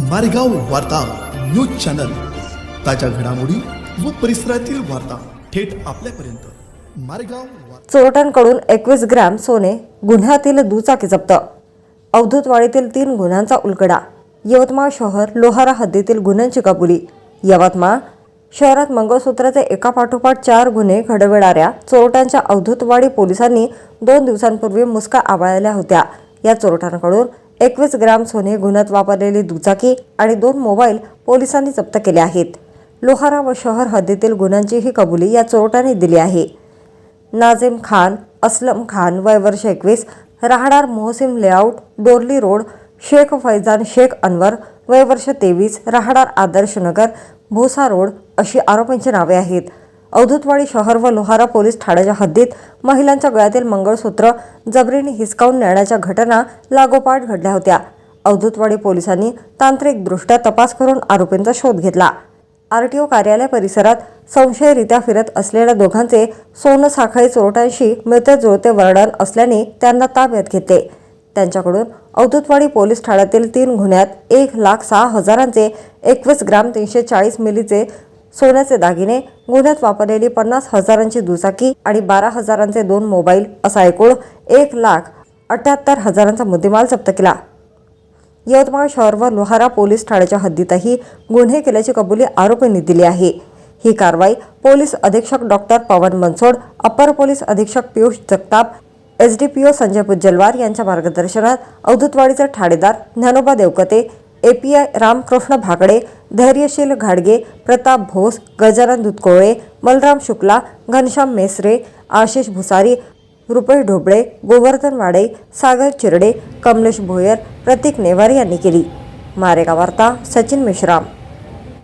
मारेगाव वार्ता news channel. ताज्या घडामोडी व परिसरातील वार्ता थेट आपल्यापर्यंत. मारेगाव चोरट्यांकडून एकवीस ग्रॅम सोने गुन्ह्यातील दुचाकी जप्त. अवधूतवाडीतील तीन गुन्ह्यांचा उलगडा. यवतमाळ शहर लोहारा हद्दीतील गुन्ह्यांची कबुली. यवतमाळ शहरात मंगळसूत्राचे एका पाठोपाठ चार गुन्हे घडविणाऱ्या चोरट्यांच्या अवधूतवाडी पोलिसांनी दोन दिवसांपूर्वी मुसका आवाळल्या होत्या. या चोरट्यांकडून एकवीस ग्राम सोने गुन्ह्यात वापरलेली दुचाकी आणि दोन मोबाईल पोलिसांनी जप्त केले आहेत. लोहारा व शहर हद्दीतील गुन्ह्यांचीही कबुली या चोरट्याने दिली आहे. नाझिम खान असलम खान वय वर्ष एकवीस राहणार मोहसिम लेआउट डोरली रोड शेख फैजान शेख अनवर वय वर्ष तेवीस राहणार आदर्श नगर भोसा रोड अशी आरोपींची नावे आहेत. अवधूतवाडी शहर व लोहारा पोलीस ठाण्याच्या हद्दीत महिलांच्या गळ्यातील मंगळसूत्र जबरीने हिसकावून नेण्याच्या घटना लागोपाठ घडल्या होत्या. अवधूतवाडी पोलिसांनी तांत्रिकदृष्ट्या तपास करून आरोपींचा शोध घेतला. आरटीओ कार्यालय परिसरात संशयरित्या फिरत असलेल्या दोघांचे सोनं साखळी चोरट्यांशी मिळते जुळते वर्णन असल्याने त्यांना ताब्यात घेतले. त्यांच्याकडून अवधूतवाडी पोलीस ठाण्यातील तीन गुन्ह्यात एक लाख सहा हजारांचे एकवीस ग्राम तीनशे चाळीस मिलीचे सोन्याचे दागिने गुन्ह्यात वापरलेली पन्नास हजारांची दुचाकी आणि बारा हजारांचे दोन मोबाईल असा एकूण एक लाख अठ्याहत्तर हजारांचा मुद्देमाल जप्त केला. यवतमाळ शहर व लोहारा पोलीस ठाण्याच्या हद्दीतही गुन्हे केल्याची कबुली आरोपींनी दिली आहे. ही कारवाई पोलीस अधीक्षक doctor Pawan Mansod upper police अधीक्षक पियुष जगताप एसडीपीओ संजय पुज्जलवार यांच्या मार्गदर्शनात अवधूतवाडीचे ठाणेदार Dnyanoba Devkate A P I Ramkrishna Bhagde Dhairyasheel घाडगे प्रताप भोस गजानन दुधकोळे बलराम शुक्ला घनश्याम मेसरे आशिष भुसारी रुपेश ढोबळे गोवर्धन वाडे सागर चिरडे कमलेश भोयर प्रतीक नेवार यांनी केली. मारेगा वार्ता सचिन मेश्राम.